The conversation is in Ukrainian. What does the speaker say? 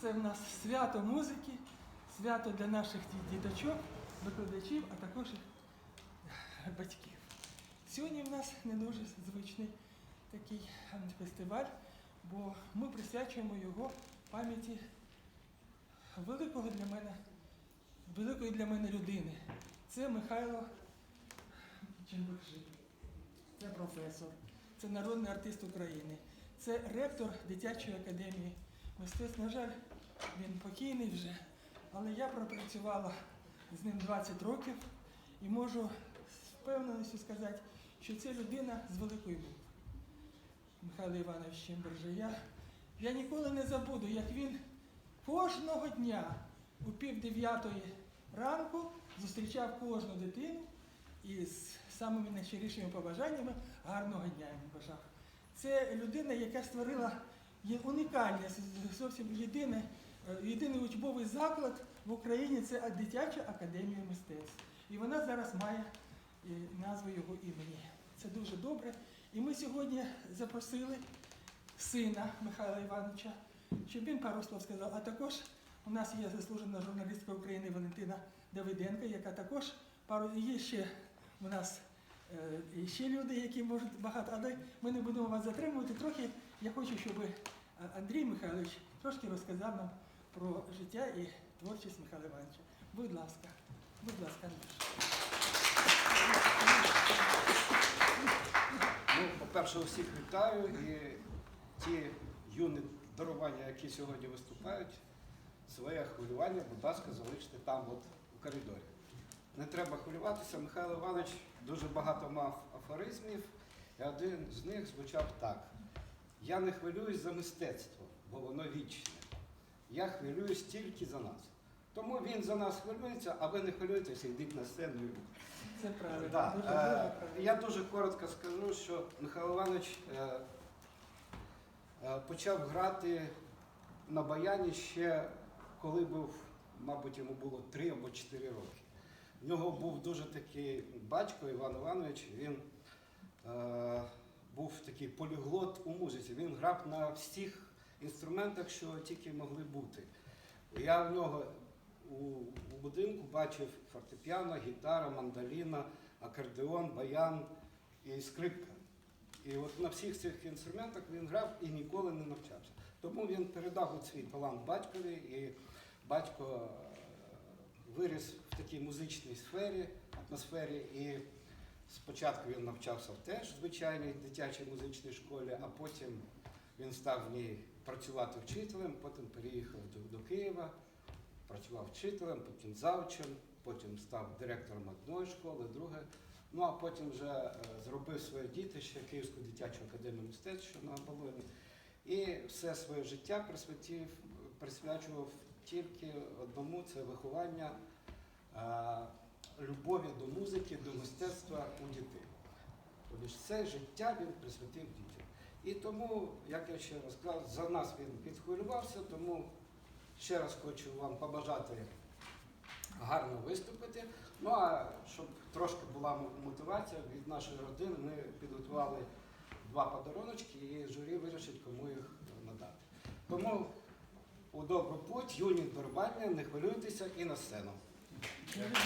Це в нас свято музики, свято для наших діточок, викладачів, а також батьків. Сьогодні в нас не дуже звичний такий ем, фестиваль, бо ми присвячуємо його пам'яті великого для мене, великої для мене людини. Це Михайло Чембуржий. Це професор, це народний артист України, це ректор дитячої академії мистецтв. На жаль, він покійний вже, але я пропрацювала з ним 20 років і можу з впевненістю сказати, що це людина з великої букви. Михайло Іванович Чембержа. Я, ніколи не забуду, як він кожного дня у пів дев'ятої ранку зустрічав кожну дитину і з самими найщирішими побажаннями гарного дня йому бажав. Це людина, яка створила є унікальне, зовсім єдине, е, єдиний учбовий заклад в Україні це Дитяча академія мистецтв. І вона зараз має е, назву його імені. Це дуже добре. І ми сьогодні запросили сина Михайла Івановича, щоб він пару слов сказав. А також у нас є заслужена журналістка України Валентина Давиденко, яка також пару є ще у нас е, ще люди, які можуть багато, але ми не будемо вас затримувати. Трохи я хочу, щоб Андрій Михайлович трошки розказав нам про життя і творчість Михайла Івановича. Будь ласка, будь ласка, Андрюш. Ну, по-перше, усіх вітаю і ті юні дарування, які сьогодні виступають, своє хвилювання, будь ласка, залиште там, от у коридорі. Не треба хвилюватися. Михайло Іванович дуже багато мав афоризмів, і один з них звучав так: Я не хвилююсь за мистецтво, бо воно вічне. Я хвилююсь тільки за нас. Тому він за нас хвилюється, а ви не хвилюєтеся, йдіть на сцену Це правильно. Да, Дуже, е, дуже правильно. я дуже коротко скажу, що Михайло Іванович е, е, почав грати на баяні ще коли був, мабуть, йому було 3 або 4 роки. В нього був дуже такий батько Іван Іванович, він такий поліглот у музиці. Він грав на всіх інструментах, що тільки могли бути. Я в нього у, у будинку бачив фортепіано, гітара, мандоліна, акордеон, баян і скрипка. І от на всіх цих інструментах він грав і ніколи не навчався. Тому він передав свій талант батькові, і батько е, виріс в такій музичній сфері, атмосфері. І спочатку він навчався в теж звичайній дитячій музичній школі, а потім він став в ній працювати вчителем, потім переїхав до, до Києва, працював вчителем, потім завучем, потім став директором одної школи, друге. Ну а потім вже е, зробив своє дітище Київську дитячу академію мистецтв, що на Оболоні. І все своє життя присвятив, присвячував тільки одному це виховання е, любові до музики, до мистецтва у дітей. Тобто все життя він присвятив дітям. І тому, як я ще раз сказав, за нас він підхвилювався, тому ще раз хочу вам побажати гарно виступити. Ну а щоб трошки була мотивація від нашої родини, ми підготували два подаруночки і журі вирішить, кому їх надати. Тому у добру путь, юні дорбання, не хвилюйтеся і на сцену.